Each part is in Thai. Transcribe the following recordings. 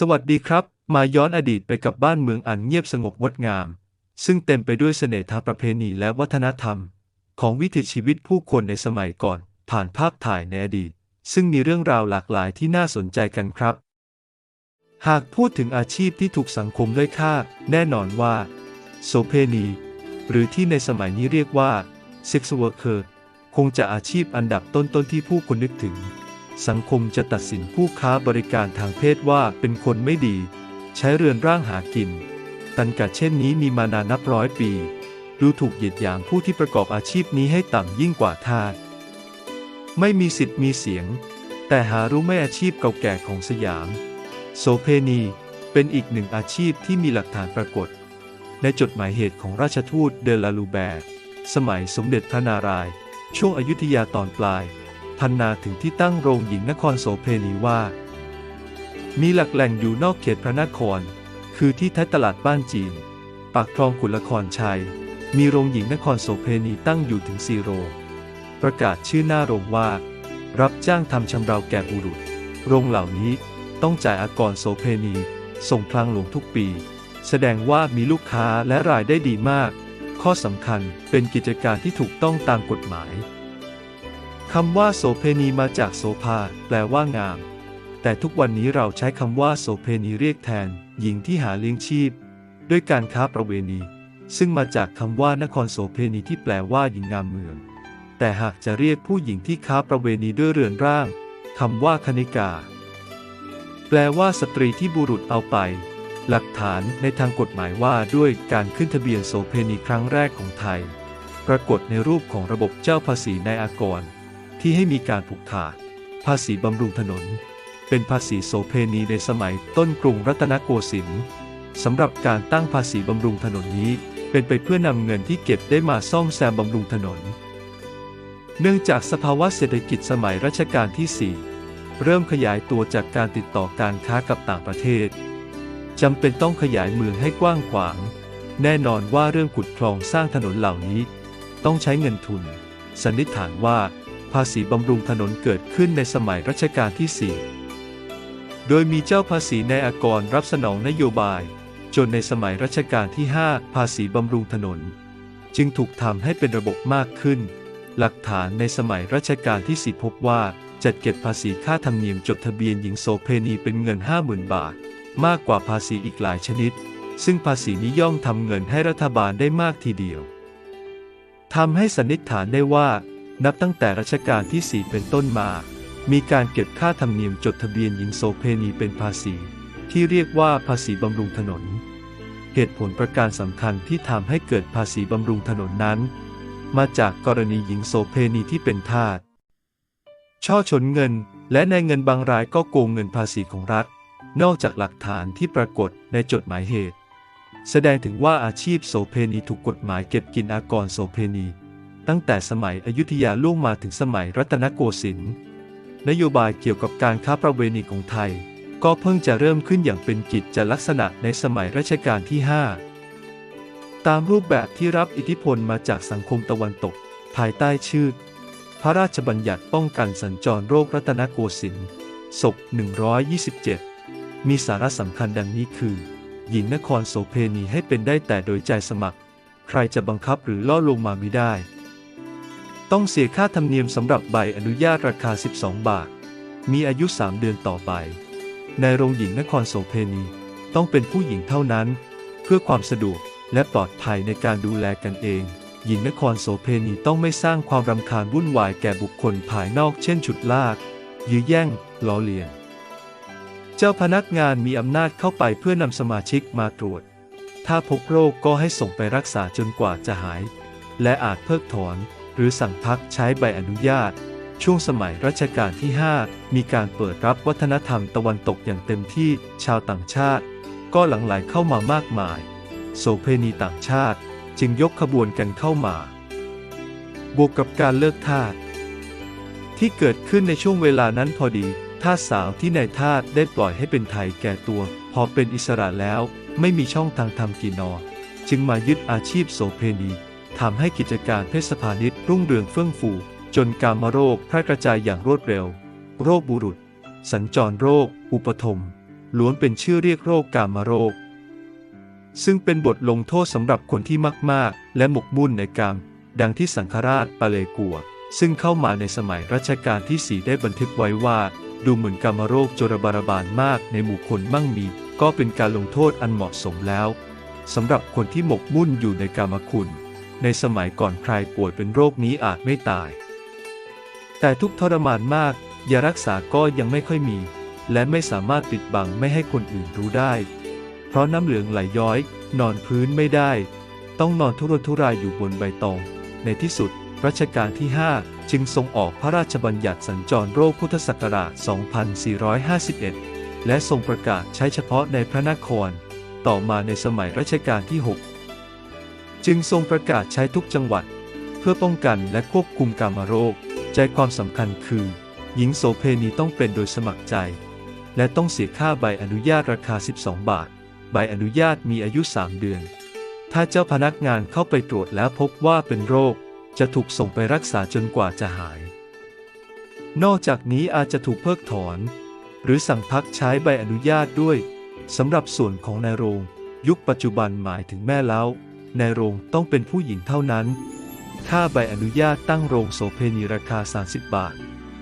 สวัสดีครับ มาย้อนอดีตไปกับบ้านเมืองอันเงียบสงบงดงาม ซึ่งเต็มไปด้วยเสน่ห์ทางประเพณีและวัฒนธรรม ของวิถีชีวิตผู้คนในสมัยก่อน ผ่านภาพถ่ายในอดีต ซึ่งมีเรื่องราวหลากหลายที่น่าสนใจกันครับ หากพูดถึงอาชีพที่ถูกสังคมด้อยค่า แน่นอนว่า โสเพณี หรือที่ในสมัยนี้เรียกว่า sex worker คงจะอาชีพอันดับต้นๆที่ผู้คนนึกถึง สังคมจะตัดสินผู้ค้าบริการทางเพศว่าเป็นคนไม่ดี ใช้เรือนร่างหากิน ตันกะเช่นนี้มีมานานนับร้อยปี ดูถูกเหยียดหยามผู้ที่ประกอบอาชีพนี้ให้ต่ำยิ่งกว่าทาสไม่มีสิทธิ์มีเสียง แต่หารู้ไม่อาชีพเก่าแก่ของสยาม โสเพณีเป็นอีกหนึ่งอาชีพที่มีหลักฐานปรากฏ ในจดหมายเหตุของราชทูตเดลาลูแบร์ สมัยสมเด็จพระนารายณ์ช่วงอยุธยาตอนปลาย พันนาถึงที่ตั้งโรงหญิงนครโสเพณีว่า มีหลักแหล่งอยู่นอกเขตพระนคร คือที่ท้ายตลาดบ้านจีน ปากคลองขุนละครชัย มีโรงหญิงนครโสเพณีตั้งอยู่ถึงสี่โรง ประกาศชื่อหน้าโรงว่า รับจ้างทำชำเราแก่บุรุษ โรงเหล่านี้ต้องจ่ายอากรโสเพณี ส่งพลางหลวงทุกปี แสดงว่ามีลูกค้าและรายได้ดีมาก ข้อสำคัญเป็นกิจการที่ถูกต้องตามกฎหมาย คำว่าโสเพณีมาจากโสภาแปลว่างาม แต่ทุกวันนี้เราใช้คำว่าโสเพณีเรียกแทน หญิงที่หาเลี้ยงชีพ ด้วยการค้าประเวณี ซึ่งมาจากคำว่านครโสเพณีที่แปลว่าหญิงงามเมือง แต่หากจะเรียกผู้หญิงที่ค้าประเวณีด้วยเรือนร่างคำว่าคณิกา แปลว่าสตรีที่บุรุษเอาไป หลักฐานในทางกฎหมายว่าด้วยการขึ้นทะเบียนโสเพณีครั้งแรกของไทย ปรากฏในรูปของระบบเจ้าภาษีในอากร ที่ให้มีการผูกขาด ภาษีบำรุงถนน เป็นภาษีโสเพณีในสมัยต้นกรุงรัตนโกสินทร์สำหรับการตั้งภาษีบำรุงถนนนี้ เป็นไปเพื่อนำเงินที่เก็บได้มาซ่อมแซมบำรุงถนน เนื่องจากสภาวะเศรษฐกิจสมัยรัชกาลที่ 4 เริ่มขยายตัวจากการติดต่อการค้ากับต่างประเทศจำเป็นต้องขยายเมืองให้กว้างขวาง แน่นอนว่าเรื่องขุดคลองสร้างถนนเหล่านี้ ต้องใช้เงินทุน สันนิษฐานว่าาษีบำรุงถนนเกิดขึ้นในสมัยรัชกาลที่ 4 โดยมีเจ้าภาษีในอากรรับสนองนโยบาย จนในสมัยรัชกาลที่ 5 ภาษีบำรุงถนน จึงถูกทำให้เป็นระบบมากขึ้น หลักฐานในสมัยรัชกาลที่4พบว่าจัดเก็บภาษีค่าธรรมเนียมจดทะเบียนหญิงโสเพณีเป็นเงิน 50,000 บาท มากกว่าภาษีอีกหลายชนิด ซึ่งภาษีนี้ย่อมทำเงินให้รัฐบาลได้มากทีเดียวทำให้สันนิษฐานได้ว่า นับตั้งแต่รัชกาลที่ 4 เป็นต้นมา มีการเก็บค่าธรรมเนียมจดทะเบียนหญิงโสเพณีเป็นภาษี ที่เรียกว่าภาษีบำรุงถนน เหตุผลประการสำคัญที่ทำให้เกิดภาษีบำรุงถนนนั้น มาจากกรณีหญิงโสเพณีที่เป็นทาสช่อชนเงิน และในเงินบางรายก็โกงเงินภาษีของรัฐ นอกจากหลักฐานที่ปรากฏในจดหมายเหตุ แสดงถึงว่าอาชีพโสเพณีถูกกฎหมายเก็บกินอากรโสเพณี ตั้งแต่สมัยอยุธยาล่วงมาถึงสมัยรัตนโกสินทร์นโยบายเกี่ยวกับการค้าประเวณีของไทย ก็เพิ่งจะเริ่มขึ้นอย่างเป็นกิจจลักษณะในสมัยรัชกาลที่ 5 ตามรูปแบบที่รับอิทธิพลมาจากสังคมตะวันตก ภายใต้ชื่อ พระราชบัญญัติป้องกันสัญจรโรครัตนโกสินทร์ศก127 มีสาระสำคัญดังนี้คือ หญิงนครโสเพณีให้เป็นได้แต่โดยใจสมัคร ใครจะบังคับหรือล่อลวงมาไม่ได้ ต้องเสียค่าธรรมเนียมสำหรับใบอนุญาตราคา 12 บาท มีอายุ 3 เดือนต่อไป ในโรงหญิงนครโสเพณี ต้องเป็นผู้หญิงเท่านั้น เพื่อความสะดวกและปลอดภัยในการดูแลกันเอง หญิงนครโสเพณีต้องไม่สร้างความรำคาญวุ่นวายแก่บุคคลภายนอก เช่นฉุดลาก ยื้อแย่ง ล้อเลียน เจ้าพนักงานมีอำนาจเข้าไปเพื่อนำสมาชิกมาตรวจ ถ้าพบโรคก็ให้ส่งไปรักษาจนกว่าจะหาย และอาจเพิกถอน หรือสั่งพักใช้ใบอนุญาต ช่วงสมัยรัชกาลที่ 5 มีการเปิดรับวัฒนธรรมตะวันตกอย่างเต็มที่ชาวต่างชาติ ก็หลั่งไหลเข้ามามากมาย โสเพณีต่างชาติจึงยกขบวนกันเข้ามา บวกกับการเลิกทาสที่เกิดขึ้นในช่วงเวลานั้นพอดีทาสสาวที่นายทาสได้ปล่อยให้เป็นไทยแก่ตัว พอเป็นอิสระแล้วไม่มีช่องทางทำกินนอ จึงมายึดอาชีพโสเพณี ทำให้กิจการเพศพาณิชย์รุ่งเรืองเฟื่องฟู จนการมาโรคแพร่กระจายอย่างรวดเร็ว โรคบุรุษ สัญจรโรค อุปทมล้วนเป็นชื่อเรียกโรคกามโรค ซึ่งเป็นบทลงโทษสำหรับคนที่มาก ๆ และหมกมุ่นในกาม ดังที่สังฆราชปาเลกัว ซึ่งเข้ามาในสมัยรัชกาลที่สี่ได้บันทึกไว้ว่า ดูเหมือนกามโรคจรบาราบาลมากในหมู่คนมั่งมี ก็เป็นการลงโทษอันเหมาะสมแล้วสำหรับคนที่หมกมุ่นอยู่ในกามคุณ ในสมัยก่อนใครป่วยเป็นโรคนี้อาจไม่ตาย แต่ทุกทรมานมากยารักษาก็ยังไม่ค่อยมี และไม่สามารถปิดบังไม่ให้คนอื่นรู้ได้ เพราะน้ำเหลืองไหลย้อย นอนพื้นไม่ได้ ต้องนอนทุรนทุรายอยู่บนใบตอง ในที่สุด รัชกาลที่ 5 จึงทรงออกพระราชบัญญัติสัญจรโรคพุทธศักราช 2451 และทรงประกาศใช้เฉพาะในพระนคร ต่อมาในสมัยรัชกาลที่ 6 จึงทรงประกาศใช้ทุกจังหวัด เพื่อป้องกันและควบคุมกามโรค ใจความสำคัญคือ หญิงโสเพณีต้องเป็นโดยสมัครใจ และต้องเสียค่าใบอนุญาตราคา 12 บาท ใบอนุญาตมีอายุ 3 เดือน ถ้าเจ้าพนักงานเข้าไปตรวจแล้วพบว่าเป็นโรค จะถูกส่งไปรักษาจนกว่าจะหาย นอกจากนี้อาจจะถูกเพิกถอน หรือสั่งพักใช้ใบอนุญาตด้วยสำหรับส่วนของนายโรง ยุคปัจจุบันหมายถึงแม่เล้า นายโรงต้องเป็นผู้หญิงเท่านั้น ค่าใบอนุญาตตั้งโรงโสเพณีราคา 30 บาท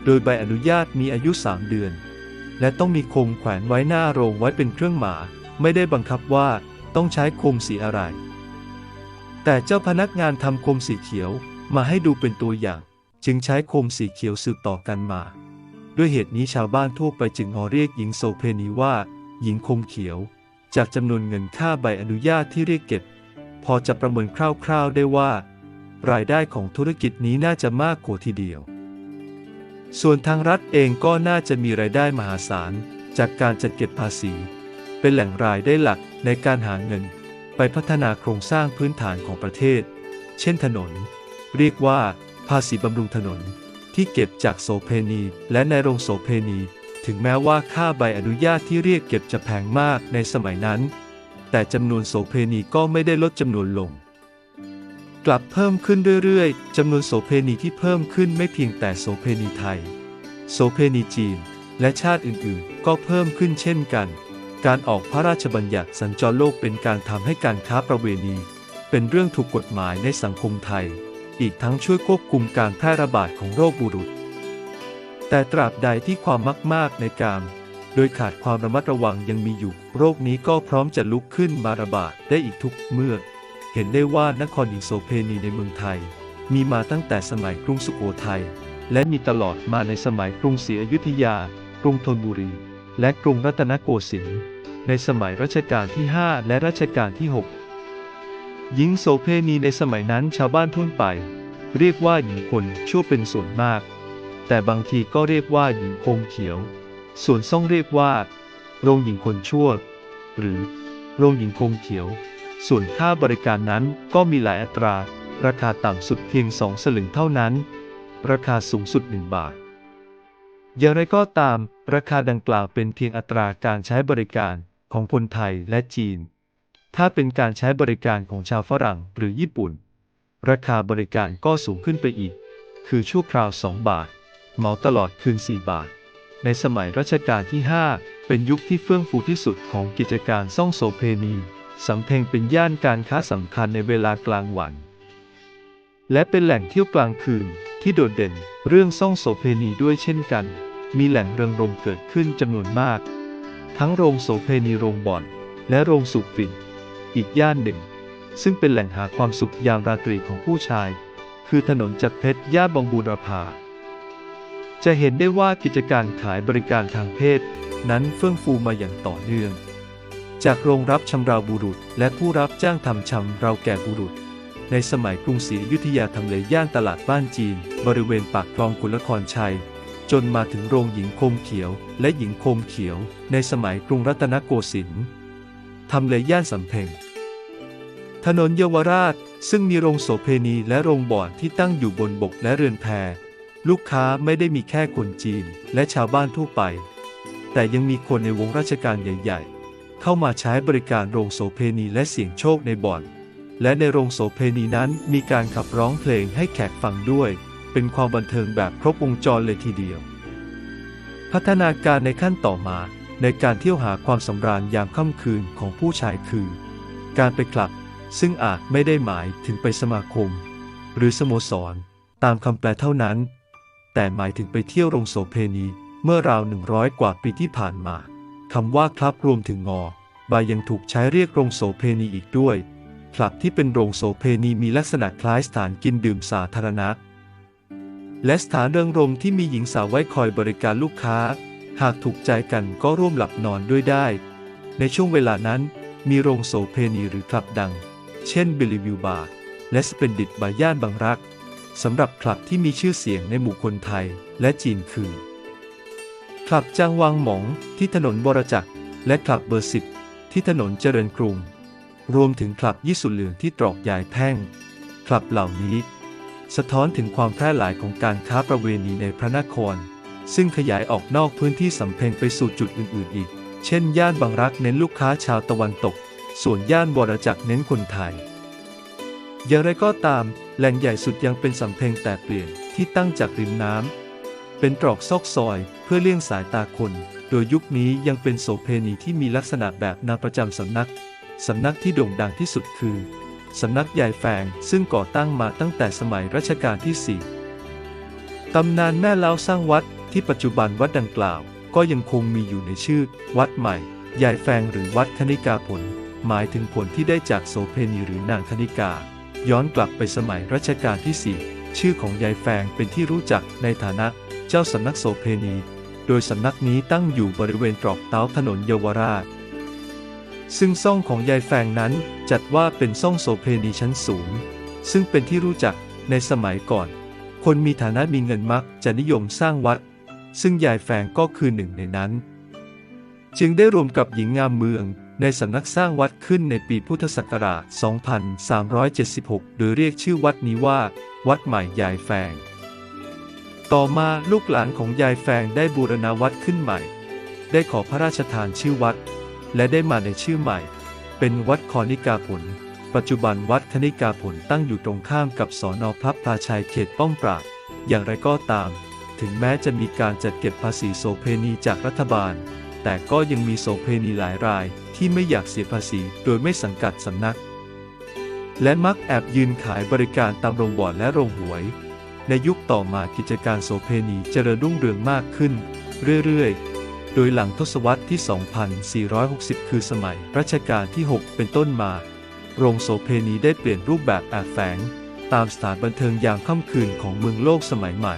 โดยใบอนุญาตมีอายุ 3 เดือน และต้องมีโคมแขวนไว้หน้าโรงไว้เป็นเครื่องหมายไม่ได้บังคับว่าต้องใช้โคมสีอะไร แต่เจ้าพนักงานทำโคมสีเขียวมาให้ดูเป็นตัวอย่าง จึงใช้โคมสีเขียวสืบต่อกันมา ด้วยเหตุนี้ชาวบ้านทั่วไปจึงฮอเรียกหญิงโสเพณีว่า หญิงคมเขียว จากจำนวนเงินค่าใบอนุญาตที่เรียกเก็บ พอจะประเมินคร่าวๆได้ว่า รายได้ของธุรกิจนี้น่าจะมากกว่าทีเดียว ส่วนทางรัฐเองก็น่าจะมีรายได้มหาศาล จากการจัดเก็บภาษี เป็นแหล่งรายได้หลักในการหาเงิน ไปพัฒนาโครงสร้างพื้นฐานของประเทศ เช่นถนน เรียกว่า ภาษีบำรุงถนนที่เก็บจากโสเพณี และในโรงโสเพณี ถึงแม้ว่าค่าใบอนุญาตที่เรียกเก็บจะแพงมากในสมัยนั้น แต่จำนวนโสเพณีก็ไม่ได้ลดจำนวนลง กลับเพิ่มขึ้นเรื่อยๆจำนวนโสเพณีที่เพิ่มขึ้นไม่เพียงแต่โสเพณีไทย โสเพณีจีน และชาติอื่นๆ ก็เพิ่มขึ้นเช่นกัน การออกพระราชบัญญัติสัญจรโลกเป็นการทำให้การค้าประเวณี เป็นเรื่องถูกกฎหมายในสังคมไทย อีกทั้งช่วยควบคุมการแพร่ระบาดของโรคบุรุษ แต่ตราบใดที่ความมากๆในการ โดยขาดความระมัดระวังยังมีอยู่ โรคนี้ก็พร้อมจะลุกขึ้นมาระบาดได้อีกทุกเมื่อ เห็นได้ว่านครหญิงโสเพณีในเมืองไทย มีมาตั้งแต่สมัยกรุงสุโขทัยและมีตลอดมาในสมัยกรุงศรีอยุธยา กรุงธนบุรี และกรุงรัตนโกสินทร์ในสมัยรัชกาลที่ 5 และรัชกาลที่ 6 หญิงโสเพณีในสมัยนั้นชาวบ้านทั่วไป เรียกว่าหญิงคนชั่วเป็นส่วนมาก แต่บางทีก็เรียกว่าหญิงโคมเขียว ส่วนซ่องเรียกว่า โรงหญิงคนชั่ว หรือ โรงหญิงโคมเขียว ส่วนค่าบริการนั้นก็มีหลายอัตรา ราคาต่ำสุดเพียงสองสลึงเท่านั้น ราคาสูงสุด 1 บาท อย่างไรก็ตาม ราคาดังกล่าวเป็นเพียงอัตราการใช้บริการของคนไทยและจีน ถ้าเป็นการใช้บริการของชาวฝรั่งหรือญี่ปุ่น ราคาบริการก็สูงขึ้นไปอีก คือชั่วคราว 2 บาท เหมาตลอดคืน 4 บาท ในสมัยรัชกาลที่ 5 เป็นยุคที่เฟื่องฟูที่สุดของกิจการซ่องโสเพณีสำเพ็งเป็นย่านการค้าสำคัญในเวลากลางวัน และเป็นแหล่งเที่ยวกลางคืนที่โดดเด่นเรื่องซ่องโสเพณีด้วยเช่นกัน มีแหล่งเริงรมเกิดขึ้นจำนวนมาก ทั้งโรงโสเพณีโรงบ่อน และโรงสูบฝิ่นอีกย่านหนึ่ง ซึ่งเป็นแหล่งหาความสุขยามราตรีของผู้ชาย คือถนนจักรเพชรย่านบางบูรพา จะเห็นได้ว่ากิจการขายบริการทางเพศ นั้นเฟื่องฟูมาอย่างต่อเนื่อง จากโรงรับชำราบุรุษ และผู้รับจ้างทำชำเราแก่บุรุษ ในสมัยกรุงศรีอยุธยาทำเลย่านตลาดบ้านจีน บริเวณปากคลองขุนนครชัย จนมาถึงโรงหญิงโคมเขียว และหญิงโคมเขียว ในสมัยกรุงรัตนโกสินทร์ทำเลย่านสำเพ็งถนนเยาวราชซึ่งมีโรงโสเพณีและโรงบ่อนที่ตั้งอยู่บนบกและเรือนแพ ลูกค้าไม่ได้มีแค่คนจีนและชาวบ้านทั่วไป แต่ยังมีคนในวงราชการใหญ่ ๆ เข้ามาใช้บริการโรงโสเพณีและเสี่ยงโชคในบ่อน และในโรงโสเพณีนั้นมีการขับร้องเพลงให้แขกฟังด้วย เป็นความบันเทิงแบบครบวงจรเลยทีเดียว พัฒนาการในขั้นต่อมาในการเที่ยวหาความสำราญยามค่ำคืนของผู้ชายคือ การไปคลับ ซึ่งอาจไม่ได้หมายถึงไปสมาคม หรือสโมสร ตามคำแปลเท่านั้น แต่หมายถึงไปเที่ยวโรงโสเพณีเมื่อราวหนึ่งร้อยกว่าปีที่ผ่านมาคำว่าคลับรวมถึงงอบายยังถูกใช้เรียกโรงโสเพณีอีกด้วยคลับที่เป็นโรงโสเพณีมีลักษณะคล้ายสถานกินดื่มสาธารณะ และสถานเริงรมที่มีหญิงสาวไว้คอยบริการลูกค้า หากถูกใจกันก็ร่วมหลับนอนด้วยได้ ในช่วงเวลานั้น มีโรงโสเพณีหรือคลับดัง เช่นบิลิวิวบาร์และสเปนดิตบาย่านบางรัก สำหรับคลับที่มีชื่อเสียงในหมู่คนไทยและจีนคือ คลับจางวางหมองที่ถนนบรจักร และคลับเบอร์สิบที่ถนนเจริญกรุง รวมถึงคลับยี่สุเหลืองที่ตรอกยายแท่ง คลับเหล่านี้ สะท้อนถึงความแพร่หลายของการค้าประเวณีในพระนคร ซึ่งขยายออกนอกพื้นที่สำเพ็งไปสู่จุดอื่นๆอีก เช่น ย่านบางรักเน้นลูกค้าชาวตะวันตก ส่วนย่านบรจักรเน้นคนไทย อย่างไรก็ตาม แหล่งใหญ่สุดยังเป็นสำเพ็งแต่เปลี่ยนที่ตั้งจากริมน้ำเป็นตรอกซอกซอยเพื่อเลี่ยงสายตาคน โดยยุคนี้ยังเป็นโสเพณีที่มีลักษณะแบบนาประจำสำนัก สำนักที่โด่งดังที่สุดคือ สำนักใหญ่แฝงซึ่งก่อตั้งมาตั้งแต่สมัยรัชกาลที่4ตำนานแม่เล้าสร้างวัดที่ปัจจุบันวัดดังกล่าว ก็ยังคงมีอยู่ในชื่อ วัดใหม่ใหญ่แฝงหรือวัดคณิกาผล หมายถึงผลที่ได้จากโสเพณีหรือนางคณิกา ย้อนกลับไปสมัยรัชกาลที่ 4 ชื่อของยายแฝงเป็นที่รู้จักในฐานะเจ้าสำนักโสเพณี โดยสำนักนี้ตั้งอยู่บริเวณตรอกเต้าถนนเยาวราช ซึ่งซ่องของยายแฝงนั้นจัดว่าเป็นซ่องโสเพณีชั้นสูง ซึ่งเป็นที่รู้จักในสมัยก่อน คนมีฐานะมีเงินมักจะนิยมสร้างวัด ซึ่งยายแฝงก็คือหนึ่งในนั้น จึงได้รวมกับหญิงงามเมือง ในสำนักสร้างวัดขึ้นในปีพุทธศักราช 2376โดยเรียกชื่อวัดนี้ว่า วัดใหม่ยายแฝง ต่อมาลูกหลานของยายแฝงได้บูรณาวัดขึ้นใหม่ ได้ขอพระราชทานชื่อวัด และได้มาในชื่อใหม่ เป็นวัดคอนิกาผล ปัจจุบันวัดคณิกาผลตั้งอยู่ตรงข้ามกับสอนอพระพลาชัยเขตป้อมปราบ อย่างไรก็ตาม ถึงแม้จะมีการจัดเก็บภาษีโสเพณีจากรัฐบาล แต่ก็ยังมีโสเพณีหลายราย ที่ไม่อยากเสียภาษี โดยไม่สังกัดสำนัก และมักแอบยืนขายบริการตามโรงบ่อนและโรงหวย ในยุคต่อมากิจการโสเพณีเจริญรุ่งเรืองมากขึ้น เรื่อยๆ โดยหลังทศวรรษที่ 2460 คือสมัยรัชกาลที่ 6 เป็นต้นมา โรงโสเพณีได้เปลี่ยนรูปแบบแอบแฝง ตามสถานบันเทิงยามค่ำคืนของเมืองโลกสมัยใหม่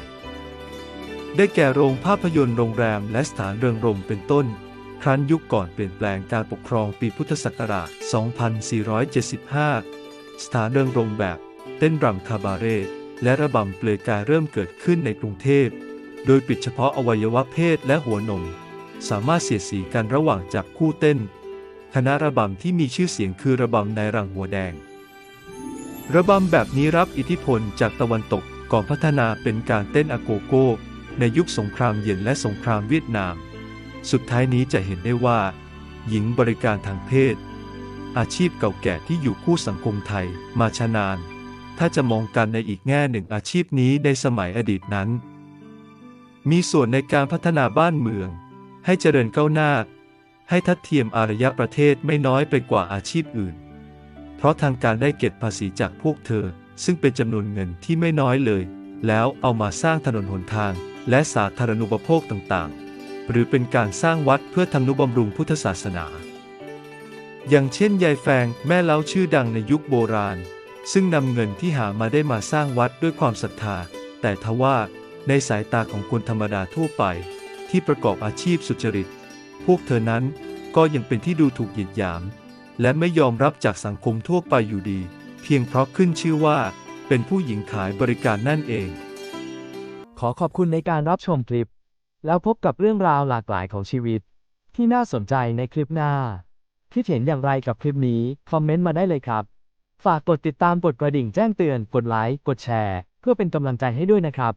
ได้แก่โรงภาพยนตร์โรงแรมและสถานเริงรมเป็นต้น ครั้นยุคก่อนเปลี่ยนแปลงการปกครองปีพุทธศักราช 2475 สถานเริงรมย์แบบ เต้นรำคาบาเร่และระบำเปลือยกายเริ่มเกิดขึ้นในกรุงเทพ โดยปิดเฉพาะอวัยวะเพศและหัวนม สามารถเสียดสีกันระหว่างจับคู่เต้น คณะระบำที่มีชื่อเสียงคือระบำในรังหัวแดง ระบำแบบนี้รับอิทธิพลจากตะวันตกก่อนพัฒนาเป็นการเต้นอาโกโก้ ในยุคสงครามเย็นและสงครามเวียดนาม สุดท้ายนี้จะเห็นได้ว่า หญิงบริการทางเพศ อาชีพเก่าแก่ที่อยู่คู่สังคมไทยมาชานาน ถ้าจะมองกันในอีกแง่หนึ่งอาชีพนี้ในสมัยอดีตนั้น มีส่วนในการพัฒนาบ้านเมือง ให้เจริญก้าวหน้า ให้ทัดเทียมอารยประเทศไม่น้อยไปกว่าอาชีพอื่น เพราะทางการได้เก็บภาษีจากพวกเธอ ซึ่งเป็นจำนวนเงินที่ไม่น้อยเลย แล้วเอามาสร้างถนนหนทาง และสาธารณูปโภคต่างๆ หรือเป็นการสร้างวัดเพื่อทำนุบำรุงพุทธศาสนา อย่างเช่นยายแฟงแม่เล้าชื่อดังในยุคโบราณ ซึ่งนำเงินที่หามาได้มาสร้างวัดด้วยความศรัทธา แต่ทว่าในสายตาของคนธรรมดาทั่วไป ที่ประกอบอาชีพสุจริต พวกเธอนั้นก็ยังเป็นที่ดูถูกเหยียดหยาม และไม่ยอมรับจากสังคมทั่วไปอยู่ดี เพียงเพราะขึ้นชื่อว่า เป็นผู้หญิงขายบริการนั่นเอง ขอขอบคุณในการรับชมคลิป แล้วพบกับเรื่องราวหลากหลายของชีวิต ที่น่าสนใจในคลิปหน้า คิดเห็นอย่างไรกับคลิปนี้ คอมเมนต์มาได้เลยครับ ฝากกดติดตามกดกระดิ่งแจ้งเตือน กดไลค์ กดแชร์ เพื่อเป็นกำลังใจให้ด้วยนะครับ